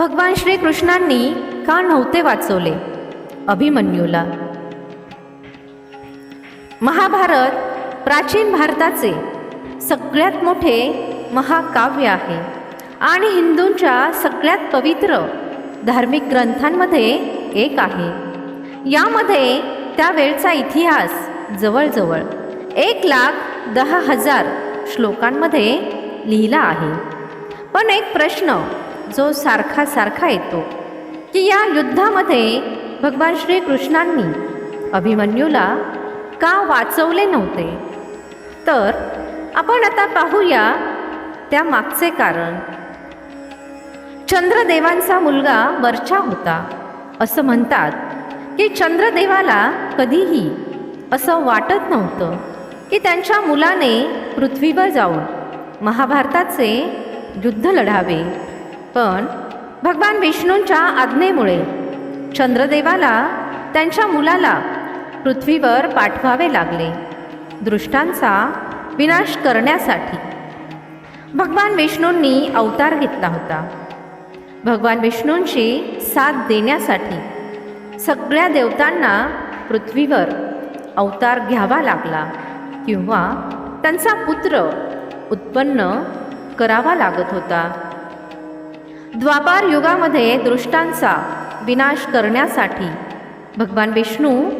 भगवान श्रीकृष्णांनी का नव्हते वाचवले? अभिमन्यूला. महाभारत प्राचीन भारताचे सगळ्यात मोठे महाकाव्य आहे आणि हिंदूंच्या सगळ्यात पवित्र धार्मिक ग्रंथांमध्ये एक आहे. यामध्ये त्यावेळचा इतिहास जवळजवळ एक लाख दहा हजार श्लोकांमध्ये लिहिला आहे. पण एक प्रश्न जो सारखा सारखा येतो की या युद्धामध्ये भगवान श्रीकृष्णांनी अभिमन्यूला का वाचवले नव्हते? तर आपण आता पाहूया त्या मागचे कारण. चंद्रदेवांचा मुलगा वरचा होता. असं म्हणतात की चंद्रदेवाला कधीही असं वाटत नव्हतं की त्यांच्या मुलाने पृथ्वीवर जाऊन महाभारताचे युद्ध लढावे. पण भगवान विष्णूंच्या आज्ञेमुळे चंद्रदेवाला त्यांच्या मुलाला पृथ्वीवर पाठवावे लागले दृष्टांचा विनाश करण्यासाठी. भगवान विष्णूंनी अवतार घेतला होता. भगवान विष्णूंची साथ देण्यासाठी सगळ्या देवतांना पृथ्वीवर अवतार घ्यावा लागला किंवा त्यांचा पुत्र उत्पन्न करावा लागत होता. द्वापार युगामध्ये दृष्टांचा विनाश करण्यासाठी भगवान विष्णू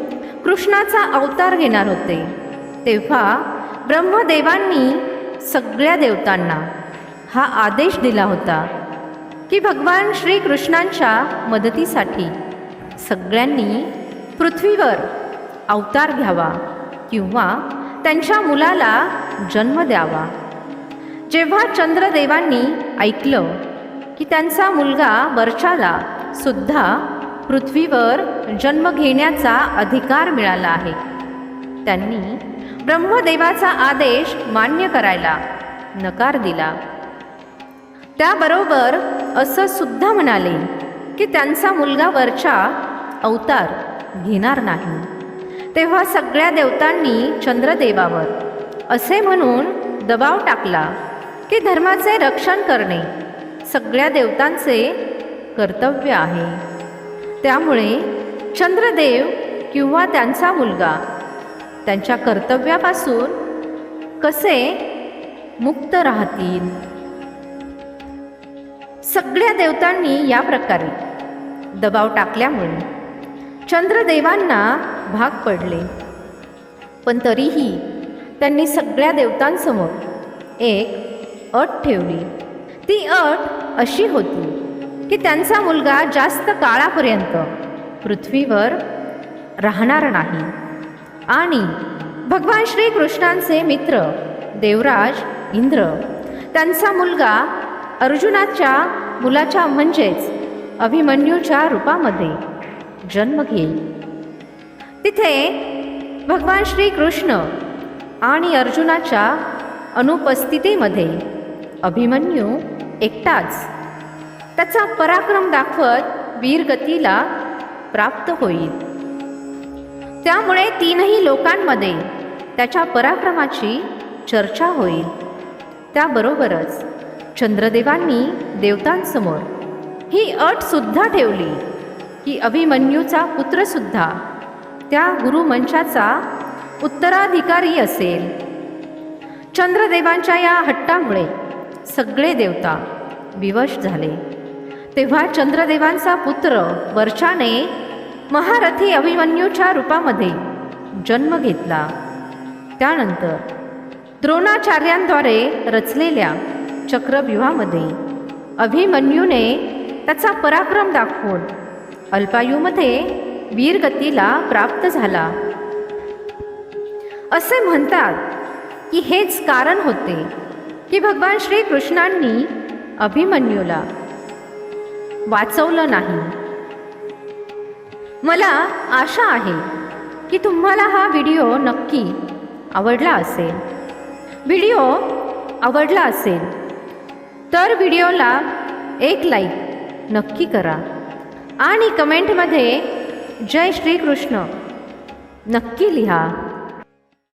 कृष्णाचा अवतार घेणार होते. तेव्हा ब्रह्मदेवांनी सगळ्या देवतांना हा आदेश दिला होता की भगवान श्रीकृष्णांच्या मदतीसाठी सगळ्यांनी पृथ्वीवर अवतार घ्यावा किंवा त्यांच्या मुलाला जन्म द्यावा. जेव्हा चंद्रदेवांनी ऐकलं की त्यांचा मुलगा वर्षाला सुद्धा पृथ्वीवर जन्म घेण्याचा अधिकार मिळाला आहे. त्यांनी ब्रह्मदेवाचा आदेश मान्य करायला नकार दिला. त्याबरोबर असं सुद्धा म्हणाले की त्यांचा मुलगा वरचा अवतार घेणार नाही. तेव्हा सगळ्या देवतांनी चंद्रदेवावर असे म्हणून दबाव टाकला की धर्माचे रक्षण करणे सगळ्या देवतांचे कर्तव्य आहे. त्यामुळे चंद्रदेव किंवा त्यांचा मुलगा त्यांच्या कर्तव्यापासून कसे मुक्त राहतील? सगळ्या देवतांनी या प्रकारे दबाव टाकल्यामुळे चंद्रदेवांना भाग पडले. पण तरीही त्यांनी सगळ्या देवतांसमोर एक अट ठेवली. ती अट अशी होती की त्यांचा मुलगा जास्त काळापर्यंत पृथ्वीवर राहणार नाही. आणि भगवान श्रीकृष्णांचे मित्र देवराज इंद्र त्यांचा मुलगा अर्जुनाच्या मुलाच्या म्हणजेच अभिमन्यूच्या रूपामध्ये जन्म घेईल. तिथे भगवान श्रीकृष्ण आणि अर्जुनाच्या अनुपस्थितीमध्ये अभिमन्यू एकटाच. त्याचा पराक्रम दाखवत वीरगतीला प्राप्त होईल. त्यामुळे तीनही लोकांमध्ये त्याच्या पराक्रमाची चर्चा होईल. त्याबरोबरच चंद्रदेवांनी देवतांसमोर ही अटसुद्धा ठेवली की अभिमन्यूचा पुत्रसुद्धा त्या गुरुमंचाचा उत्तराधिकारी असेल. चंद्रदेवांच्या या हट्टामुळे सगळे देवता विवश झाले. तेव्हा चंद्रदेवांचा पुत्र वर्षाने महारथी अभिमन्यूच्या रूपामध्ये जन्म घेतला. त्यानंतर द्रोणाचार्यांद्वारे रचलेल्या चक्रव्यूहामध्ये अभिमन्यूने त्याचा पराक्रम दाखवून अल्पायूमध्ये वीरगतीला प्राप्त झाला. असे म्हणतात की हेच कारण होते की भगवान श्रीकृष्णांनी अभिमन्यूला वाचवलं नाही. मला आशा आहे की तुम्हाला हा व्हिडिओ नक्की आवडला असेल. व्हिडिओ आवडला असेल तर व्हिडिओला एक लाईक नक्की करा आणि कमेंटमध्ये जय श्रीकृष्ण नक्की लिहा.